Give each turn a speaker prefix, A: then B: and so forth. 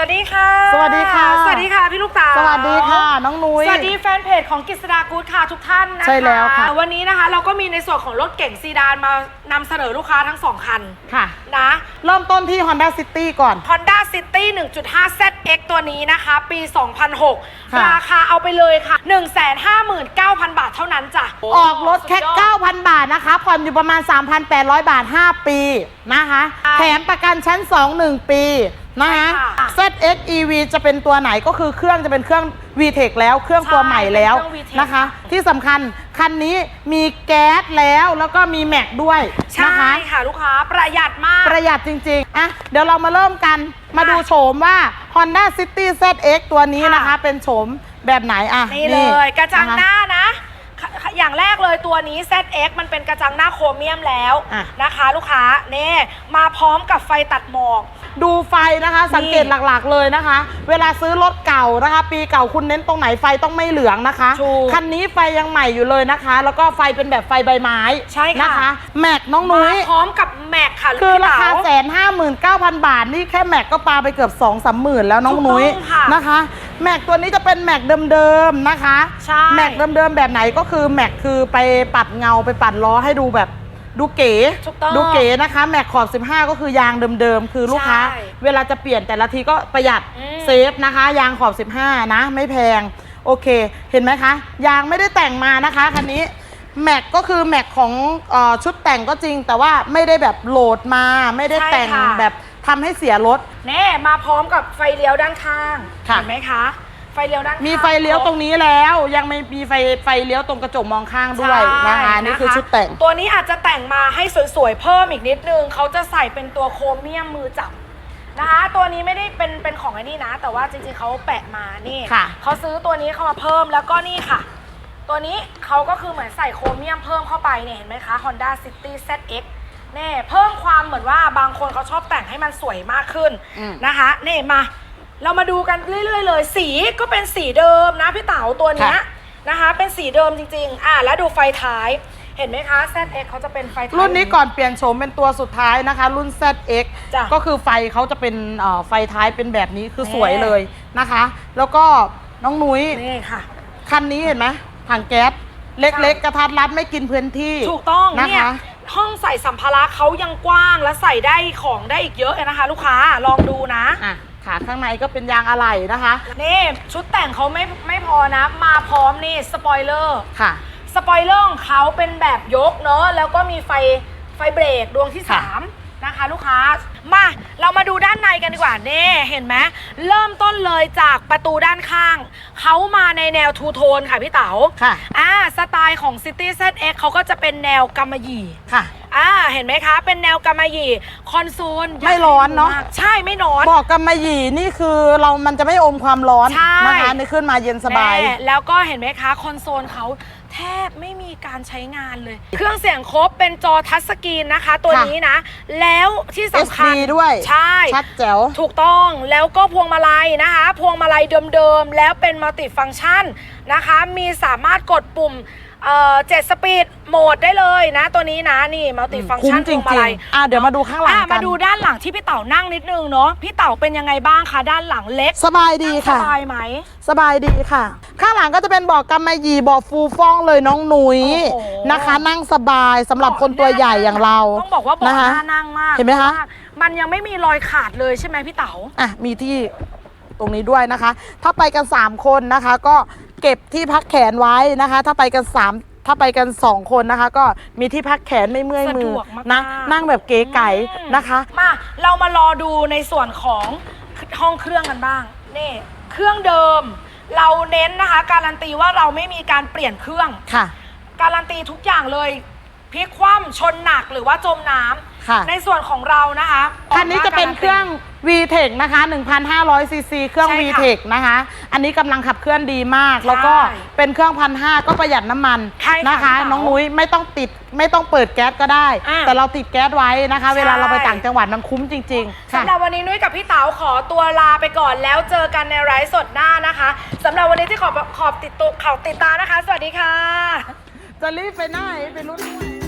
A: วัสดีค่ะ
B: สวัสดีค่ะ พี่ลูกตา
A: สวัสดีค่ะน้องนุ้ย
B: สวัสดีแฟนเพจของกิษดากู๊ดค่ะทุกท่านนะคะ
A: ใช่แล้วค่ะ
B: วันนี้นะคะเราก็มีในส่วนของรถเก่งซีดานมานำเสนอลูกค้าทั้งสองคัน
A: ค่ะ
B: นะ
A: เริ่มต้นที่ Honda City ก่อน
B: Honda City 1.5 ZX ตัวนี้นะคะ ปี2006
A: ค่ะ
B: ราคาเอาไปเลยค่ะ 159,000 บาทเท่านั้นจ้ะ
A: ออกรถแค่
B: สุดยอด
A: 9,000 บาทนะคะ ผ่อนอยู่ประมาณ 3,800 บาท 5 ปีนะคะ
B: ค่ะ
A: แถมประกันชั้น 2 1 ปี นะคะ
B: ใช่ค่ะ
A: ZX EV จะเป็นตัวไหนก็คือเครื่องจะเป็นเครื่อง VTEC แล้วเครื่องตัวใหม่แล้ว
B: เป็นเครื่อง VTEC
A: นะคะ ที่สำคัญคันนี้มีแก๊สแล้วแล้วก็มีแม็กด้วย
B: ใช่
A: นะคะ
B: ค่ะลูกค้าประหยัดมาก
A: ประหยัดจริงๆ อะ เดี๋ยวเรามาเริ่มกัน มาดูโฉมว่า Honda City ZX ตัวนี้นะคะ
B: ค่ะ
A: เป็นโฉมแบบไหนอะ
B: นี่เลยกระจัง
A: ค
B: หน้านะข อย่างแรกเลยตัวนี้ ZX มันเป็นกระจังหน้าโครเมียมแล้ว
A: อะ
B: นะคะ ลูกค้าเน่มาพร้อมกับไฟตัดหมอก
A: ดูไฟนะคะ สังเกตหลักๆเลยนะคะ เวลาซื้อรถเก่านะคะ ปีเก่าคุณเน้นตรงไหนไฟต้องไม่เหลืองนะคะ
B: ถูก
A: คันนี้ไฟยังใหม่อยู่เลยนะคะ แล้วก็ไฟเป็นแบบไฟใบไม้
B: ใช่ค่ะ
A: นะคะ แม็กน้องนุ้
B: มายพร้อมกับแม็กค่ะ
A: คือราคา
B: พี่
A: แส
B: เต๋
A: นห้าหมื่นเก้าพันบาท นี่แค่แม็กก็ปาไปเกือบสองสามหมื่นแล้วน้องนุ้ย
B: ถูกต้องค่ะ
A: นะคะ แม็กตัวนี้จะเป็นแม็กเดิมๆนะคะ
B: ใช่
A: แม็กเดิมๆแบบไหนก็คือแม็กคือไปปัดเงาไปปัดล้อให้ดูแบบดูเก๋
B: ถูกต้อง
A: ดูเก๋นะคะ แม็กขอบ 15 ก็คือยางเดิมๆ คือลูกค้า
B: ใช่
A: เวลาจะเปลี่ยนแต่ละทีก็ประหยัด
B: อืม
A: เซฟนะคะ ยางขอบ 15 นะ ไม่แพง โอเค เห็นไหมคะ ยางไม่ได้แต่งมานะคะคันนี้แม็กก็คือแม็กของเออชุดแต่งก็จริง แต่ว่าไม่ได้แบบโหลดมาไม่ได้
B: ใช่
A: แต่ง
B: ค่ะ
A: แบบ ทำให้เสียรถ
B: เน่มาพร้อมกับไฟเลี้ยวด้านข้าง
A: ค่ะ
B: เห็นไหมคะ ไฟเลี้ยวด้านข้าง
A: มีไฟเลี้ยวตรงนี้แล้ว ยังไม่มีไฟไฟเลี้ยวตรงกระจกมองข้างด้วย
B: ใช่
A: นะคะนี่คือชุดแต่ง
B: ตัวนี้อาจจะแต่งมาให้สวยๆ เพิ่มอีกนิดนึง เขาจะใส่เป็นตัวโครเมียมมือจับนะคะ ตัวนี้ไม่ได้เป็นเป็นของไอ้นี่นะ แต่ว่าจริงๆเขาแปะมานี่
A: ค่ะ
B: เขาซื้อตัวนี้เข้ามาเพิ่มแล้วก็นี่ค่ะ ตัวนี้เขาก็คือเหมือนใส่โครเมียมเพิ่มเข้าไปเนี่ยเห็นไหมคะ Honda City ZX เน่เพิ่มความเหมือนว่าบางคนเขาชอบแต่งให้มันสวยมากขึ้น
A: อืม
B: นะคะเน่มา เรามาดูกันเรื่อย ๆ เลย สีก็เป็นสีเดิมนะพี่เต๋าตัวเนี้ย
A: ค่ะ
B: นะคะ เป็นสีเดิมจริง ๆ อะแล้วดูไฟท้าย เห็นไหมคะ ZX เขาจะเป็นไฟท้าย
A: รุ่นนี้ก่อนเปลี่ยนโฉมเป็นตัวสุดท้ายนะคะ รุ่น ZX
B: จ้ะ
A: ก็คือไฟเขาจะเป็นเอ่อไฟท้ายเป็นแบบนี้คือ
B: แน่
A: สวยเลยนะคะ แล้วก็น้องนุ้ย
B: นี่ค่ะ
A: คันนี้เห็นไหมถังแก๊ส เล็ก ๆ กระทัดรัดไม่กินพื้นที่
B: ถูกต้อง
A: นะ
B: เนี่ย
A: คะ
B: ห้องใส่สัมภาระเขายังกว้างและใส่ได้ของได้อีกเยอะเลยนะคะ ลูกค้าลองดูนะ
A: อะขาข้างในก็เป็นยางอะไหล่นะคะ
B: นี่ชุดแต่งเขาไม่ไม่พอนะ มาพร้อมนี่สปอยเลอร์
A: ค่ะ
B: สปอยเลอร์ของเขาเป็นแบบยกเนอะแล้วก็มีไฟไฟเบรกดวงที่
A: ค่ะ
B: 3 นะคะ ลูกค้า มาเรามาดูด้านในกันดีกว่าเน่เห็นไหมเริ่มต้นเลยจากประตูด้านข้าง เขามาในแนวทูโทนค่ะพี่เต๋า
A: ค่ะ
B: อ่าสไตล์ของ City ZX เขาก็จะเป็นแนวกำมะหยี่
A: ค่ะ
B: อ่าเห็นไหมคะ เป็นแนวกำมะหยี่คอนโซล
A: ไม่ร้อนเนอะ
B: ยกให้ดูมกใช่ไม่ร้อน
A: บอกกันมาหยีนี่คือเรามันจะไม่อมความร้อน
B: ใช่
A: นะคะนี่ขึ้นมาเย็นสบาย
B: แน่แล้วก็เห็นไหมคะ คอนโซลเขาแท บไม่มีการใช้งานเลย เครื่องเสียงครบเป็นจอทัชสกรีนนะคะ ตัว
A: ค่ะ
B: นี้นะ แล้วที่สำคัญ
A: SD ด้วย
B: ใช่
A: ชัดแจ๋ว
B: ถูกต้องแล้วก็พวงมาลัยนะคะ พวงมาลัยเดิมๆ แล้วเป็นมัลติฟัง c t ชันนะคะ มีสามารถกดปุ่ม เอ่อเจ็ดสปีดโหมดได้เลยนะ ตัวนี้นะนี่มัลติฟัง c t
A: คุ้ม
B: ชัน
A: จ
B: พ
A: ริ
B: ว
A: ง
B: งมาลัย
A: ๆอะเดี๋ยวมาดูข้างหลัง
B: อะ
A: กั
B: มานดูด้านหลังที่พี่เต๋านั่งนิดนึงเนาะพี่เต๋าเป็นยังไงบ้างคะด้านหลังเล็ก
A: สบายดีค่ะ
B: สบายไหม
A: สบายดีค่ะ ข้างหลังก็จะเป็นเบอกกำมะหยี่เบอกฟูฟ่องเลยน้องหนุย
B: โอ้โห
A: นะคะ นั่งสบายสำหรับคนตัวใหญ่อย่างเรา
B: ต้องบอกว่าเบาะ
A: นะคะ
B: น่านั่งมาก
A: เห็นไหมคะ
B: พราว่ามันยังไม่มีรอยขาดเลยใช่ไหมพี่เต๋า
A: อะมีที่ตรงนี้ด้วยนะคะ ถ้าไปกัน 3 คนนะคะ ก็ เก็บที่พักแขนไว้นะคะ ถ้าไปกัน 3 ถ้าไปกัน 2 คนนะคะ ก็มีที่พักแขนไม่เมื่อยมือ
B: สะดวกมากๆ
A: นะนั่งแบบเก๋ไก๋นะคะ
B: มาเรามารอดูในส่วนของห้องเครื่องกันบ้างนี่เครื่องเดิม เราเน้นนะคะ การันตีว่าเราไม่มีการเปลี่ยนเครื่อง
A: ค่ะ
B: การันตีทุกอย่างเลยพลิกคว่ำชนหนักหรือว่าจมน้ำ
A: ค่ะ
B: ในส่วนของเรานะคะ
A: คันนี้จะเป็นเครื่อง VTEC นะคะ 1,500 ซีซีเครื่อง
B: ใช่ค่ะ
A: VTEC นะคะ อันนี้กำลังขับเคลื่อนดีมาก แล้วก็เป็นเครื่องพันห้าก็ประหยัดน้ำมัน
B: ใช่ค่ะ
A: นะคะ
B: พี่เต๋า
A: น้องนุ้ยไม่ต้องติดไม่ต้องเปิดแก๊สก็ได้
B: อะ
A: แต่เราติดแก๊สไว้นะคะ
B: ใช่
A: เวลาเราไปต่างจังหวัดมันคุ้มจริงๆค่ะ
B: สำหรับวันนี้นุ้ยกับพี่เต๋าขอตัวลาไปก่อนแล้วเจอกันในไลฟ์สดหน้านะคะสำหรับวันนี้ที่ขอบขอบติดตัวเขาติดตามนะคะ สวัสดีค่ะ
A: จะรีบไปไหนไปรุ่นด้วย